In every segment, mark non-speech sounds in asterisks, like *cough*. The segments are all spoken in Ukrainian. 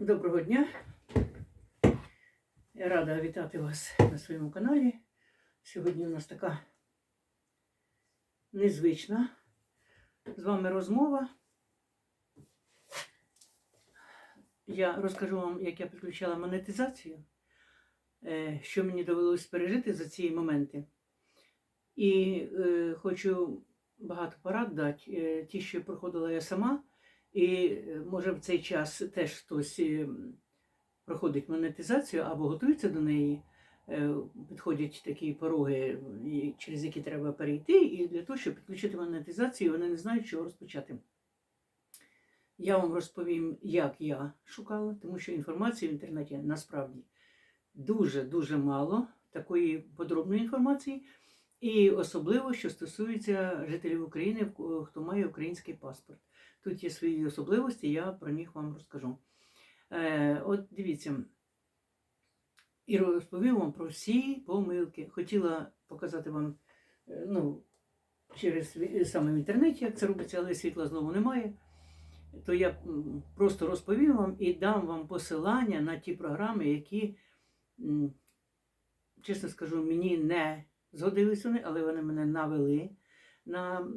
Доброго дня. Я рада вітати вас на своєму каналі. Сьогодні у нас така незвична з вами розмова. Я розкажу вам, як я підключала монетизацію, е, що мені довелося пережити за ці моменти. І е, хочу багато порад дати, е, ті, що проходила я сама. І е, може в цей час теж хтось е, проходить монетизацію або готується до неї, е, підходять такі пороги, через які треба перейти, і для того, щоб підключити монетизацію, вони не знають, чого розпочати. Я вам розповім, як я шукала, тому що інформації в інтернеті насправді дуже-дуже мало такої подробної інформації, і особливо, що стосується жителів України, хто має український паспорт. Тут є свої особливості, я про них вам розкажу. Е, от дивіться, і розповім вам про всі помилки. Хотіла показати вам е, ну, через саме в інтернеті, як це робиться, але світла знову немає. То я просто розповім вам і дам вам посилання на ті програми, які, чесно скажу, мені не згодились вони, але вони мене навели на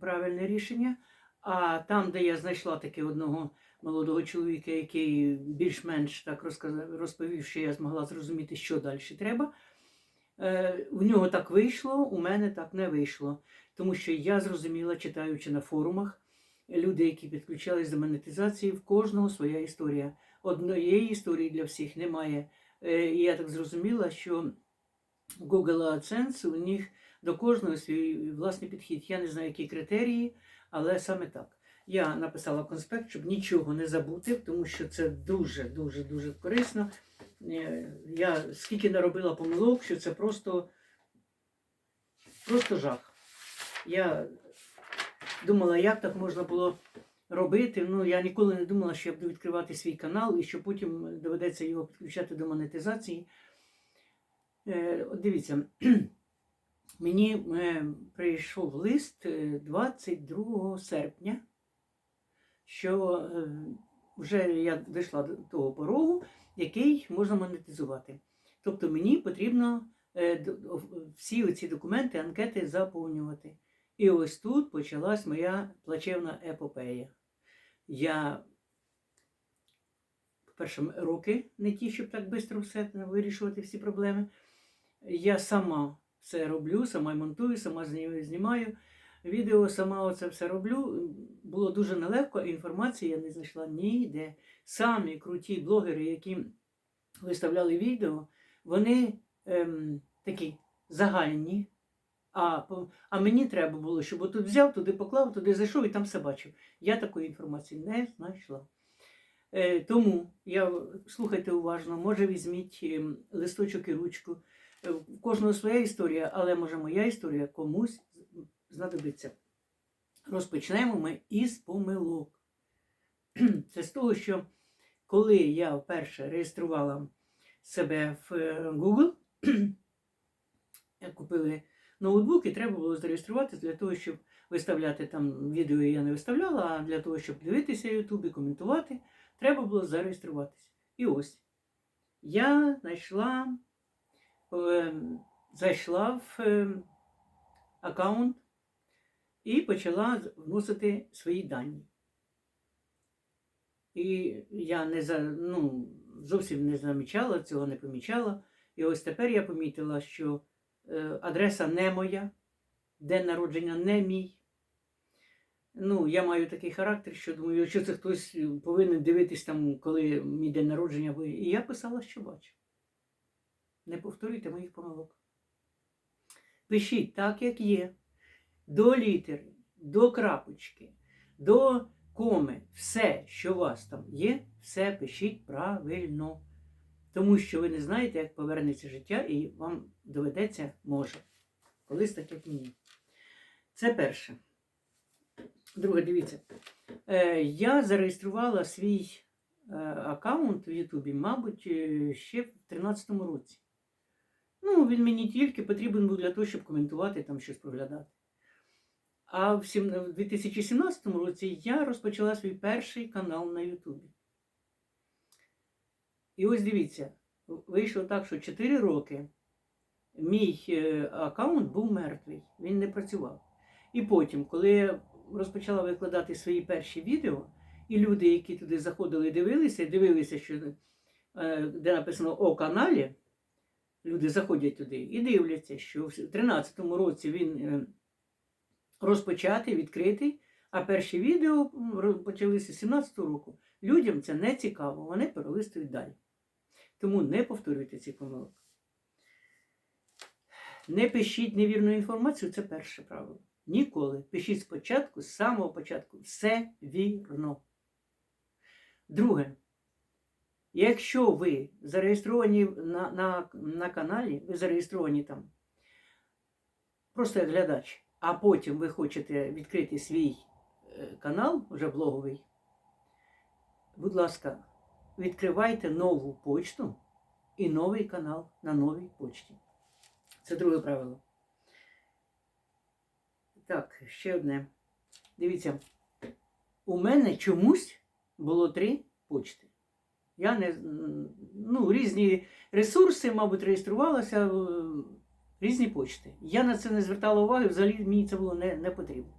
правильне рішення. А там, де я знайшла таки одного молодого чоловіка, який більш-менш так розказав, розповів, що я змогла зрозуміти, що далі треба. Е, в нього так вийшло, у мене так не вийшло. Тому що я зрозуміла, читаючи на форумах, люди, які підключались до монетизації, в кожного своя історія. Однієї історії для всіх немає. Е, і я так зрозуміла, що Google AdSense у них до кожного свій власний підхід. Я не знаю, які критерії, але саме так. Я написала конспект, щоб нічого не забути, тому що це дуже, дуже, дуже корисно. Е, Я скільки наробила помилок, що це просто, просто жах. Я думала, як так можна було робити. Ну, я ніколи не думала, що я буду відкривати свій канал і що потім доведеться його підключати до монетизації. Е, От дивіться, мені е, прийшов лист е, 22 серпня, що е, вже я дійшла до того порогу, який можна монетизувати. Тобто мені потрібно е, всі ці документи, анкети заповнювати. І ось тут почалась моя плачевна епопея. Я, по-перше, роки не ті, щоб так швидко все вирішувати всі проблеми. Я сама все роблю, сама монтую, сама знімаю відео, сама оце все роблю. Було дуже нелегко, інформації я не знайшла ніде. Самі круті блогери, які виставляли відео, вони ем, такі загальні. А, а мені треба було, щоб отут взяв, туди поклав, туди зайшов і там все бачив. Я такої інформації не знайшла. Е, тому я слухайте уважно, може візьміть ем, листочок і ручку. Е, У кожного своя історія, але може моя історія комусь знадобиться. Розпочнемо ми із помилок. *clears throat* Це з того, що коли я вперше реєструвала себе в е, Google, *clears throat* купили ноутбук і треба було зареєструватися для того, щоб виставляти там відео я не виставляла, а для того, щоб дивитися YouTube і коментувати, треба було зареєструватися. І ось я знайшла, зайшла в е, аккаунт і почала вносити свої дані. І я не за, ну, зовсім не замічала, цього не помічала. І ось тепер я помітила, що е, адреса не моя, день народження не мій. Ну, я маю такий характер, що думаю, якщо це хтось повинен дивитись там, коли мій день народження. І я писала, що бачу. Не повторюйте моїх помилок. Пишіть так, як є. До літери, до крапочки, до коми. Все, що у вас там є, все пишіть правильно. Тому що ви не знаєте, як повернеться життя, і вам доведеться може. Колись так, як мені. Це перше. Друге, дивіться. Е, я зареєструвала свій е, аккаунт в Ютубі, мабуть, е, ще в 2013 році. Ну, він мені тільки потрібен був для того, щоб коментувати там щось проглядати. А в 2017 році я розпочала свій перший канал на Ютубі. І ось дивіться, вийшло так, що 4 роки мій е, аккаунт був мертвий, він не працював. І потім, коли я розпочала викладати свої перші відео, і люди, які туди заходили, дивилися, дивилися, що е, де написано о каналі, люди заходять туди і дивляться, що в 2013 році він е, розпочатий, відкритий, а перші відео почалися з 17 року. Людям це не цікаво, вони перелистують далі. Тому не повторюйте ці помилки. Не пишіть невірну інформацію це перше правило. Ніколи. Пишіть спочатку, з самого початку. Все вірно. Друге. Якщо ви зареєстровані на, на, на каналі, ви зареєстровані там просто як глядач, а потім ви хочете відкрити свій е, канал, вже блоговий, будь ласка, відкривайте нову почту і новий канал на новій почті. Це друге правило. Так, ще одне. Дивіться, у мене чомусь було три почти. Я не ну, різні ресурси, мабуть, реєструвалася, е, різні почти. Я на це не звертала уваги, взагалі мені це було не, не потрібно.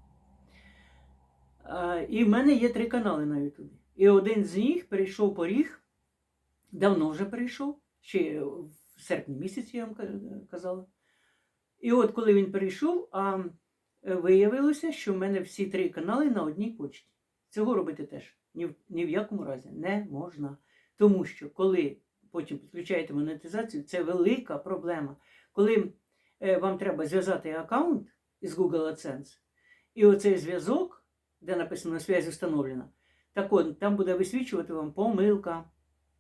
А, і в мене є три канали на Ютубі. І один з них перейшов поріг, давно вже перейшов, ще в серпні місяці, я вам казала. І от коли він перейшов, а виявилося, що в мене всі три канали на одній почті. Цього робити теж ні в, ні в якому разі не можна. Тому що коли потім підключаєте монетизацію, це велика проблема. Коли е, вам треба зв'язати аккаунт із Google AdSense, і оцей зв'язок, де написано «Связь встановлена, так от, там буде висвічувати вам помилка,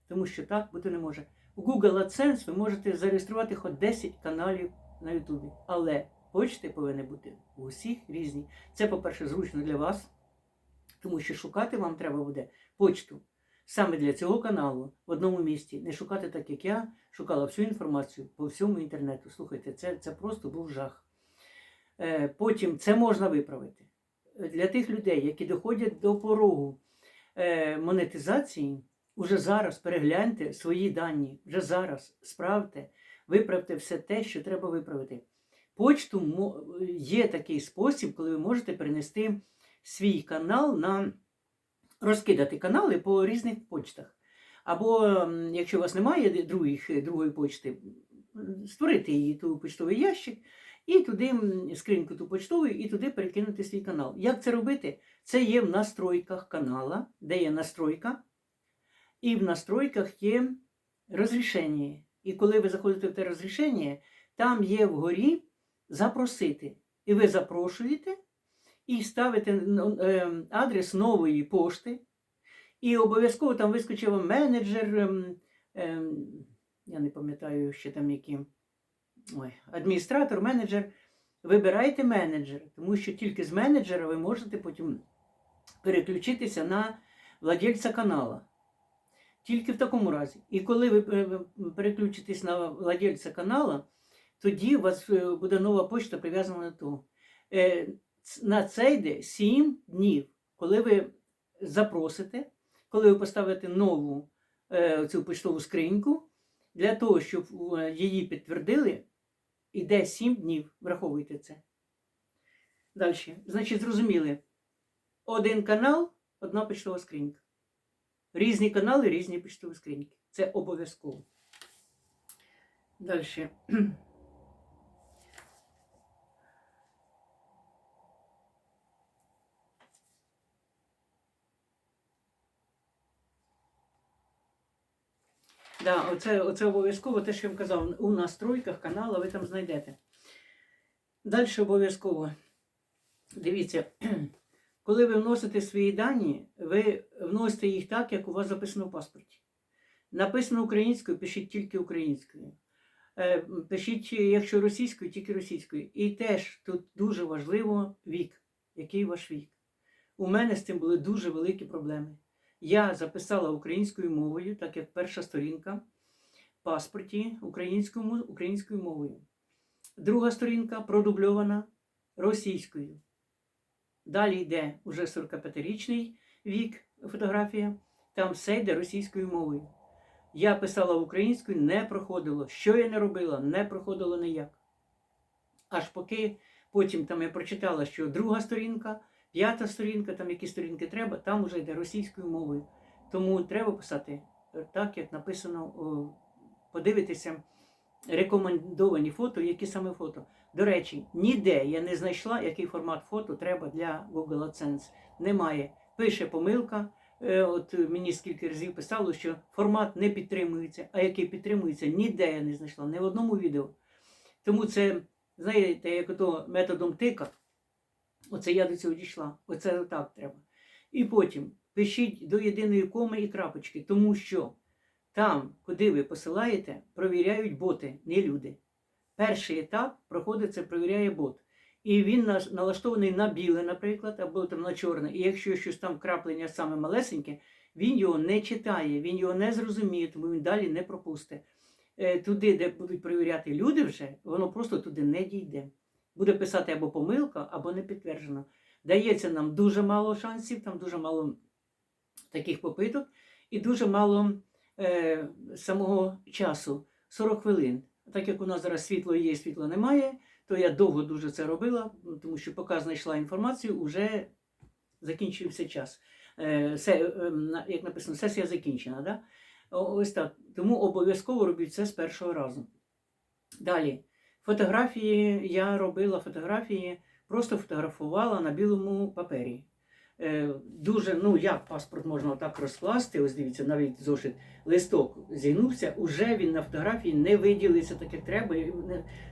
тому що так бути не може. У Google AdSense ви можете зареєструвати хоч 10 каналів на Ютубі, але почти повинні бути у усіх різні. Це, по-перше, зручно для вас, тому що шукати вам треба буде почту саме для цього каналу в одному місці. Не шукати так, як я шукала всю інформацію по всьому інтернету. Слухайте, це, це просто був жах. Е, Потім це можна виправити. Е, Для тих людей, які доходять до порогу е, монетизації, уже зараз перегляньте свої дані, вже зараз справте, виправте все те, що треба виправити. Почту є такий спосіб, коли ви можете перенести свій канал на розкидати канали по різних почтах. Або, якщо у вас немає других, другої почти, створити її ту почтовий ящик, і туди скриньку ту почтову, і туди перекинути свій канал. Як це робити? Це є в настройках канала, де є настройка, і в настройках є розрішення. І коли ви заходите в те розрішення, там є вгорі запросити. І ви запрошуєте і ставите ну, е, адрес нової пошти. І обов'язково там вискочив менеджер, ем, ем, я не пам'ятаю, ще там які ой, адміністратор, менеджер. Вибирайте менеджера, тому що тільки з менеджера ви можете потім переключитися на владельця канала. Тільки в такому разі. І коли ви е, переключитесь на владельця канала, тоді у вас е, буде нова почта прив'язана до того. На це йде 7 днів, коли ви запросите, коли ви поставите нову е, цю почтову скриньку, для того, щоб е, її підтвердили, іде 7 днів. Враховуйте це. Далі. Значить, зрозуміли. Один канал, одна почтова скринька. Різні канали, різні почтові скриньки. Це обов'язково. Далі. Да, оце, оце обов'язково те, що я вам казав, у настройках каналу ви там знайдете. Далі обов'язково. Дивіться, *clears throat* коли ви вносите свої дані, ви вносите їх так, як у вас записано в паспорті. Написано українською, пишіть тільки українською. Е, Пишіть, якщо російською, тільки російською. І теж тут дуже важливо вік. Який ваш вік? У мене з цим були дуже великі проблеми. Я записала українською мовою, так як перша сторінка в паспорті українською, українською мовою. Друга сторінка продубльована російською. Далі йде уже 45-річний вік фотографія, там все йде російською мовою. Я писала українською, не проходило. Що я не робила, не проходило ніяк. Аж поки потім там я прочитала, що друга сторінка, п'ята сторінка, там які сторінки треба, там вже йде російською мовою. Тому треба писати е, так, як написано, подивитися рекомендовані фото, які саме фото. До речі, ніде я не знайшла, який формат фото треба для Google AdSense. Немає. Пише помилка. Е, От мені скільки разів писало, що формат не підтримується, а який підтримується, ніде я не знайшла, ні в одному відео. Тому це, знаєте, як ото методом тика, оце я до цього дійшла. Оце так треба. І потім пишіть до єдиної коми і крапочки, тому що там, куди ви посилаєте, провіряють боти, не люди. Перший етап проходить це провіряє бот. І він налаштований на біле, наприклад, або там на чорне. І якщо щось там краплення саме малесеньке, він його не читає, він його не зрозуміє, тому він далі не пропустить. Е, Туди, де будуть перевіряти люди вже, воно просто туди не дійде. Буде писати або помилка, або не підтверджено. Дається нам дуже мало шансів, там дуже мало таких попиток і дуже мало е, самого часу 40 хвилин. Так як у нас зараз світло є, світла немає, то я довго дуже це робила, тому що поки знайшла інформацію, вже закінчився час. Е, се, е, як написано, сесія закінчена. Да? Ось так. Тому обов'язково робіть це з першого разу. Далі. Фотографії я робила фотографії, просто фотографувала на білому папері. Е, дуже, ну як паспорт можна так розкласти, ось дивіться, навіть зошит листок зігнувся, уже він на фотографії не виділиться так, як треба.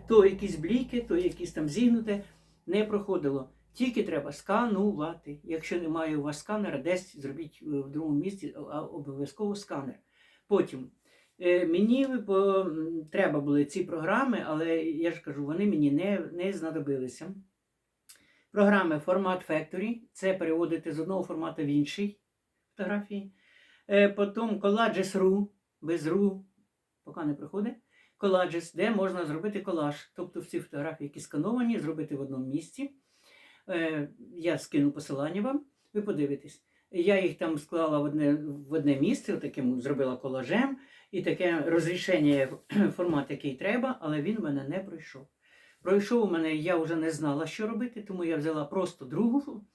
То якісь бліки, то якісь там зігнуте, не проходило. Тільки треба сканувати. Якщо немає у вас сканера, десь зробіть е, в другому місці обов'язково сканер. Потім мені по, треба були ці програми, але я ж кажу, вони мені не, не знадобилися. Програми Format Factory це переводити з одного формату в інший фотографії. Е, Потім Collages.ru, без RU, поки не приходить. Collages, де можна зробити колаж. Тобто всі фотографії, які скановані, зробити в одному місці. Е, Я скину посилання вам, ви подивитесь. Я їх там склала в одне, в одне місце, таким зробила колажем, і таке розрішення *clears throat* формат, який треба, але він в мене не пройшов. Пройшов у мене, я вже не знала, що робити, тому я взяла просто другу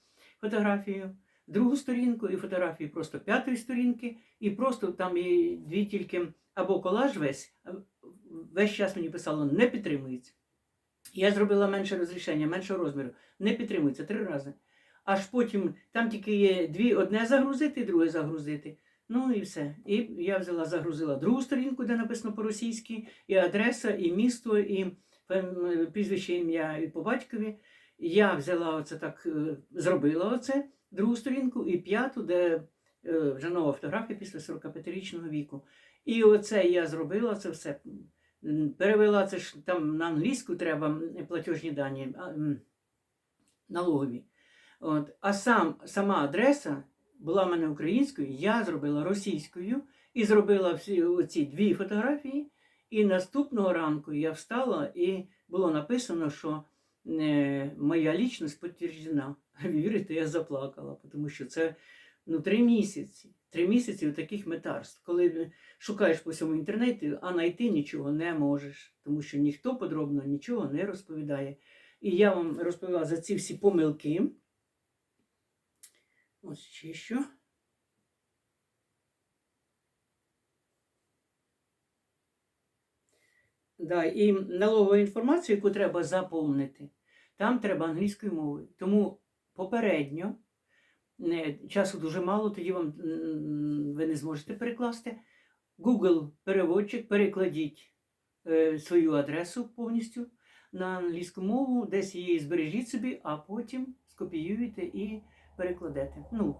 фотографію, другу сторінку і фотографію просто п'ятої сторінки, і просто там і дві тільки або колаж весь, весь час мені писало не підтримується. Я зробила менше розрішення, меншого розміру, не підтримується три рази. Аж потім там тільки є дві, одне загрузити, друге загрузити. Ну і все. І я взяла, загрузила другу сторінку, де написано по-російськи, і адреса, і місто, і прізвище ім'я і по батькові. Я взяла оце так, е, зробила оце, другу сторінку, і п'яту, де е, вже нова фотографія після 45-річного віку. І оце я зробила, це все. Перевела це ж там на англійську треба м, платіжні дані, налогові. От. А сам, сама адреса була в мене українською, я зробила російською і зробила всі оці дві фотографії. І наступного ранку я встала і було написано, що е, моя лічність підтверджена. *laughs* Вірите, я заплакала, тому що це ну, три місяці. Три місяці таких метарств, коли шукаєш по всьому інтернеті, а знайти нічого не можеш, тому що ніхто подробно нічого не розповідає. І я вам розповіла за ці всі помилки. Ось ще що. Да, і налогову інформацію, яку треба заповнити, там треба англійською мовою. Тому попередньо не, часу дуже мало, тоді вам ви не зможете перекласти. Google переводчик, перекладіть е, свою адресу повністю на англійську мову, десь її збережіть собі, а потім скопіюєте і перекладете. Ну,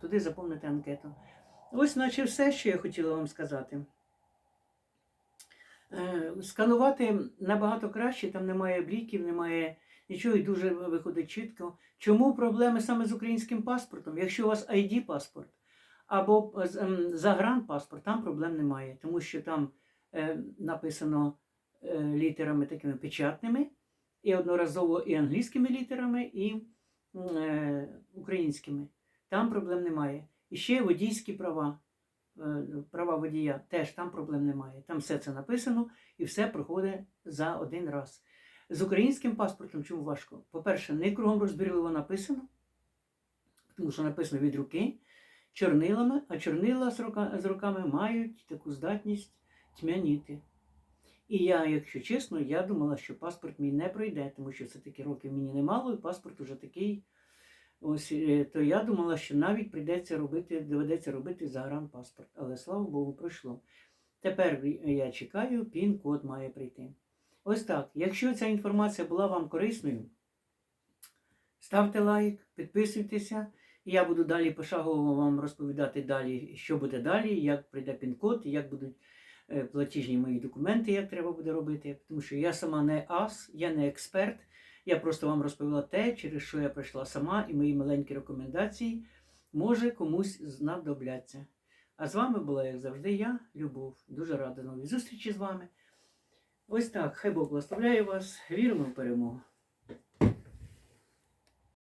туди заповните анкету. Ось, наче все, що я хотіла вам сказати. Е, Сканувати набагато краще, там немає бліків, немає нічого і дуже виходить чітко. Чому проблеми саме з українським паспортом? Якщо у вас ID-паспорт або ем, загранпаспорт, там проблем немає, тому що там е, написано е, літерами такими печатними, і одноразово і англійськими літерами, і українськими. Там проблем немає. І ще водійські права. е, права водія, теж там проблем немає. Там все це написано і все проходить за один раз. З українським паспортом чому важко? По-перше, не кругом розбірливо написано, тому що написано від руки чорнилами, а чорнила з, руками мають таку здатність тьмяніти. І я, якщо чесно, я думала, що паспорт мій не пройде, тому що все-таки років мені немало, і паспорт уже такий. Ось, е, то я думала, що навіть прийдеться робити, доведеться робити загранпаспорт. Але слава Богу, пройшло. Тепер я чекаю, пін-код має прийти. Ось так. Якщо ця інформація була вам корисною, ставте лайк, підписуйтеся. І я буду далі пошагово вам розповідати далі, що буде далі, як прийде пін-код, як будуть е, платіжні мої документи, як треба буде робити. Тому що я сама не ас, я не експерт. Я просто вам розповіла те, через що я пройшла сама, і мої маленькі рекомендації може комусь знадобляться. А з вами була, як завжди, я, Любов. Дуже рада новій зустрічі з вами. Ось так, хай Бог благословляє вас. Віримо в перемогу.